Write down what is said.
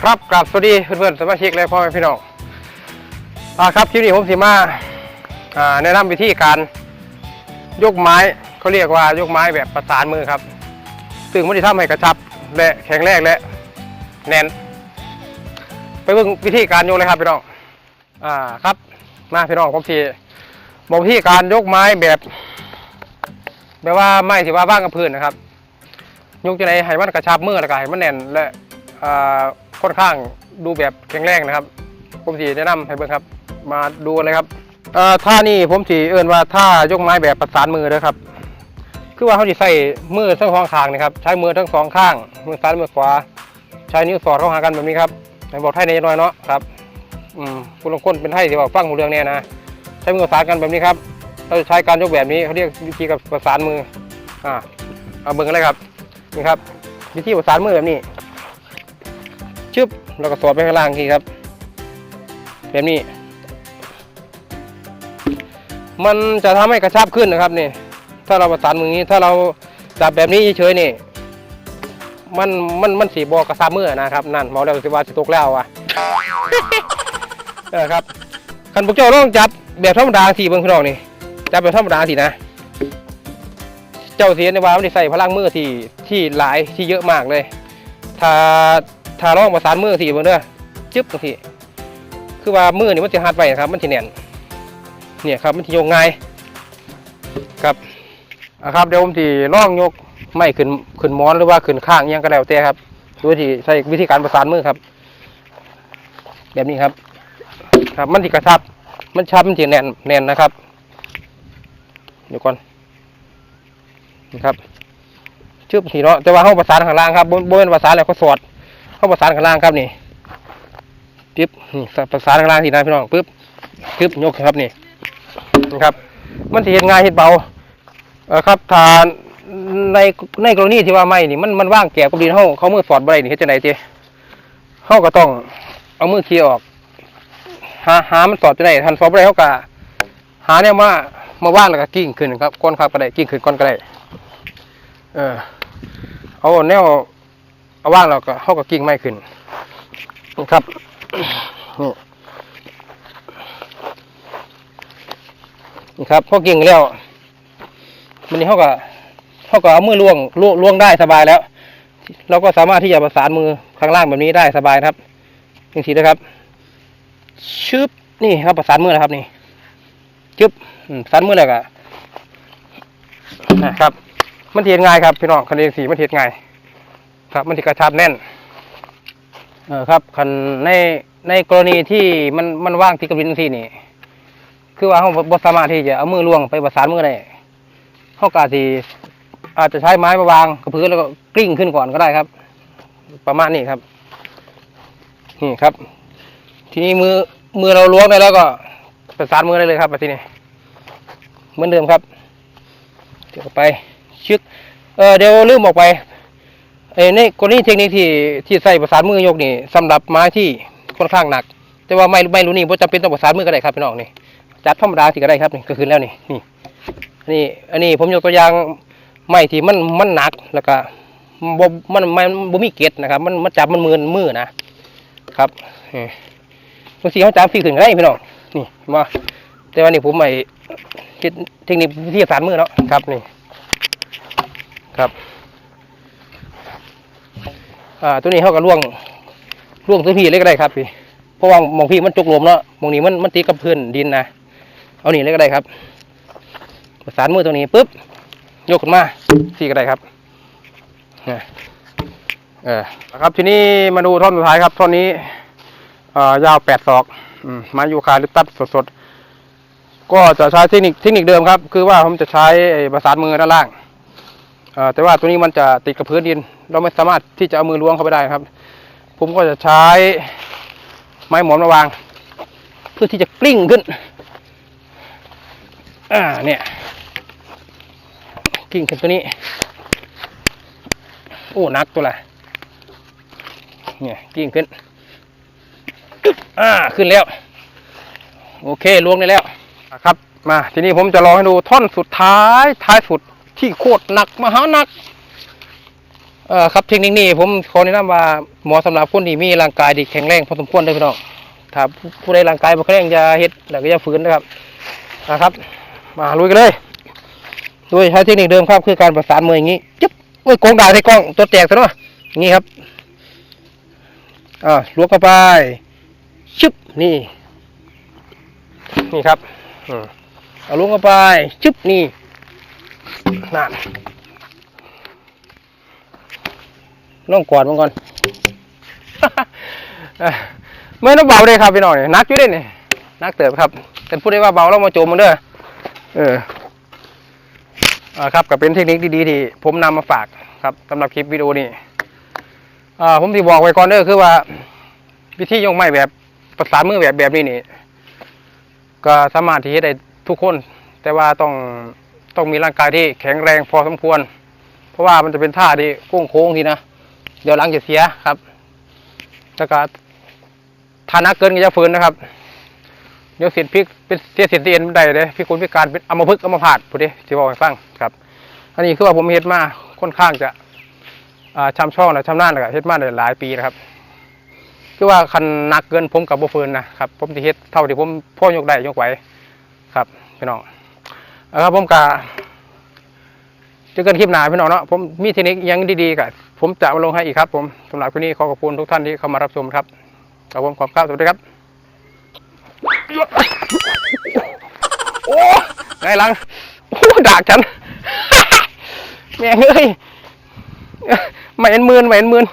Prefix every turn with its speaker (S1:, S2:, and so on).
S1: ครับกราบสวัสดีเพื่อนๆสมาชิกและพ่อแม่พี่น้องอ่าครับคลิปนี้ผมสิมาอ่าแนะนำวิธีการยกไม้เขาเรียกว่ายกไม้แบบประสานมือครับ ซึ่งมันจะทำให้กระชับและแข็งแรงและแน่น ไปเบิ่งวิธีการยกเลยครับพี่น้องอ่าครับมาพี่น้องผมสิบอกวิธีการยกไม้แบบแบบว่าไม้ที่ว่าว่างกับพื้นนะครับ ยกจะไหนให้มันกระชับมือแล้วก็ให้มันแน่นและ ค่อนข้างดูแบบแข็งแรงนะครับ ผมสีแนะนำให้เบิ่งครับ มาดูกันเลยครับท่านี่ผมสีเอื่นว่าท่ายกไม้แบบประสานมือนะครับ คือว่าเขาจะใส่มือทั้งสองข้างนะครับ ใช้มือทั้งสองข้าง มือซ้ายมือขวา ใช้นิ้วสอดเข้าหากันแบบนี้ครับไหนบอกไทยในน้อยเนาะครับอืมคุณลงคนเป็นไทยที่ว่าฟังหูเรื่องเนี้ยนะใช้มือประสานกันแบบนี้ครับเราจะใช้การยกแบบนี้เขาเรียกวิธีกับประสานมืออ่าเอาเบิ่งกันเลยครับนี่ครับวิธีประสานมือแบบนี้ ชึบแล้วก็สอดไปข้างล่างทีครับ แบบนี้ มันจะทำให้กระชับขึ้นนะครับนี่ ถ้าเราประสานมือนี้ ถ้าเราจับแบบนี้เฉยๆนี่ มันมันมันสีบอกระชับมือนะครับ นั่นหมอแล้วสิว่าสิตกแล้วอะเออครับคันพวกเจ้าต้องจับแบบธรรมดาสิเบิ่งพี่น้องนี่จับแบบธรรมดาสินะเจ้าเสียในว่ามันได้ใส่พลังมือที่ที่หลายที่เยอะมากเลย ถ้า ถ้าลองประสานมือสิเบิ่งเด้อจึ๊บจังซี่คือว่ามือนี่มันจะหัดไว้ครับ มันสิแน่นเนี่ยครับมันสิโยงง่ายครับอะครับเดี๋ยวผมสิลองยกไม้ขึ้นขึ้นหมอนหรือว่าขึ้นข้างยังก็แล้วแต่ครับโดยที่ใช้วิธีการประสานมือครับ แบบนี้ครับ ครับมันสิกระชับ มันชับมันสิแน่นแน่นนะครับเดี๋ยวก่อนนี่ครับชึบสีเนาะแต่ว่าห้องประสานข้างล่างครับบนบนประสานแล้วก็สอด ห้อประสานข้างล่างครับนี่ปึ๊บนี่ประสานข้างล่างทีนะพี่น้องปึ๊บปึ๊บยกครับนี่นะครับ มันสิเห็นง่ายเห็นเบาเออครับถ้าในในกรณีที่ว่าไม่นี่มันมันว่างแก่กับดินเขาเขามือสอดบ่ได้นี่เฮ็ดจังไดเจ้เขาก็ต้องเอามือเคลียออก หาหามันสอดจะได้ทันสอดบ่ได้เขาก็หาเนี่ยมามาว่างแล้วก็กิ้งขึ้นครับก้นครับก็ได้กิ้งขึ้นก้นก็ได้เออเอาแนว เอาว่างเราก็เขาก็กิ้งไม่ขึ้นนะครับนี่นี่ครับพอกิ้งแล้วมันนี้เขาก็เขาก็เอามือล่วงล่วงล่วงได้สบายแล้ว เราก็สามารถที่จะประสานมือข้างล่างแบบนี้ได้สบายนะครับอย่างทีนะครับชึบนี่ครับประสานมือนะครับนี่ชึบประสานมือแล้วก็นะครับ มันเทียนง่ายครับพี่น้องคันเรียงสีมันเทียนง่าย ครับมันติกระชับแน่น เออครับคันในในกรณีที่มันมันว่างที่กระบินที่นี่ คือว่าเขาบสามารถที่จะเอามือล่วงไปประสานมือได้เขากาสีอาจจะใช้ไม้มาวางกับพื้นแล้วก็กลิ้งขึ้นก่อนก็ได้ครับ ประมาณนี้ครับ นี่ครับ ทีนี้มือมือเราล้วงได้แล้วก็ประสานมือได้เลยครับแบบนี้เหมือนเดิมครับเดี๋ยวไปชึกเออเดี๋ยวลืมออกไป เอ้ในกรณีเทคนิคที่ที่ใส่ประสานมือยกนี่สำหรับไม้ที่ค่อนข้างหนัก แต่ว่าไม่ไม่รู้นี่ว่าจำเป็นต้องประสานมือก็ได้ครับพี่น้องนี่จับธรรมดาสิก็ได้ครับนี่ก็คือแล้วนี่นี่อันนี้อันนี้ผมยกตัวอย่างไม้ที่มันมันหนักแล้วก็บมันมันบ่มีเกล็ดนะครับ มันมันจับมันมือมือนะครับนี่บางทีเขาจับฟีขึ้นได้พี่น้องนี่มาแต่ว่านี่ผมไม่คิดเทคนิควิธีประสานมือเนาะครับนี่ครับ อ่าตัวนี้เขาก็ล่วงล่วงตัวพี่เลยก็ได้ครับพี่เพราะว่ามองพี่มันจุกลมเนาะมองนี้มันมันตีกับพื้นดินนะเอานี่เลยก็ได้ครับ ประสานมือตัวนี้ปุ๊บยกขึ้นมาสี่ก็ได้ครับเนี่ยเออครับทีนี้มาดูท่อนสุดท้ายครับท่อนนี้อ่อยาวแปดศอกอมไมายูคาลิปตัสสดๆก็จะใช้เทคนิคเทคนิคเดิมครับ คือว่าผมจะใช้ประสานมือด้านล่าง แต่ว่าตัวนี้มันจะติดกับพื้นดิน เราไม่สามารถที่จะเอามือล้วงเข้าไปได้ครับ ผมก็จะใช้ไม้หมอนมาวาง เพื่อที่จะกลิ้งขึ้น อ่าเนี่ยกลิ้งขึ้นตัวนี้โอ้นักตัวละเนี่ยกลิ้งขึ้นอ่าขึ้นแล้ว โอเคล้วงได้แล้วครับ มาทีนี้ผมจะลองให้ดูท่อนสุดท้ายท้ายสุด ที่โคตรหนักมหาหนักเอ่อครับเทคนิคนี้ผมขอแนะนำว่าเหมาะสำหรับคนที่มีร่างกายที่แข็งแรงพอสมควรเลยพี่น้องถ้าผู้ใดร่างกายบ่แข็งแรงอย่าเฮ็ดแล้วก็อย่าฝืนนะครับนะครับ มาลุยกันเลยโดยใช้เทคนิคเดิมครับคือการประสานมืออย่างนี้จึ๊บโอ้ยโกงดาวใส่กล้องตัวแตกซะเนาะงนี้ครับอ่าล้วงเข้าไปชึบนี่ นี่ครับอืมเอาล้วงเข้าไปชึบนี่ นั่นลองกอดมันก่อนเอ้ยไม่ต้องเบาเลยครับพี่น้องนักอยู่เด้นี่นักเติบครับแต่พูดได้ว่าเบาแล้วมาโจมมันเด้อเอออ่าครับก็เป็นเทคนิคดีๆที่ผมนำมาฝากครับสำหรับคลิปวิดีโอนี้อ่าผมที่บอกไว้ก่อนเด้อคือว่า วิธียกไม้แบบประสานมือแบบแบบนี้นี่ก็สามารถที่จะได้ทุกคน แต่ว่าต้อง ต้องมีร่างกายที่แข็งแรงพอสมควร เพราะว่ามันจะเป็นท่าที่โค้งโค้งทีนะเดี๋ยวหลังจะเสียครับแล้วก็ทานักเกินก็จะฟื้นนะครับเดี๋ยวเสียพิกเป็นเสียเสียเตียนไม่ได้เลยพี่คุณพิการเป็นอัมพฤกษ์อัมพาตพูดดิที่บอกให้ฟังครับ อันนี้คือว่าผมเฮ็ดมาค่อนข้างจะอ่าชำช่องและชำนาญแล้วก็เฮ็ดมาหลายปีนะครับคือว่าคันหนักเกินผมกับบ่ฟื้นนะครับ ผมที่เฮ็ดเท่าที่ผมพ่อยกได้ยกไหวครับพี่น้อง เอาครับผมกะเกันคลิปหนาพี่น้องเนาะผมมีเทคนิคอิหยังดีๆกับผมจะมาลงให้อีกครับ ผมสำหรับวันนี้ขอขอบคุณทุกท่านที่เข้ามารับชมครับขอบผมขอบครับสวัสดีครับโอ้ไงลังโอ้ดากฉันแม่งเอ้ยไม่เห็นมืนไม่เห็นมืน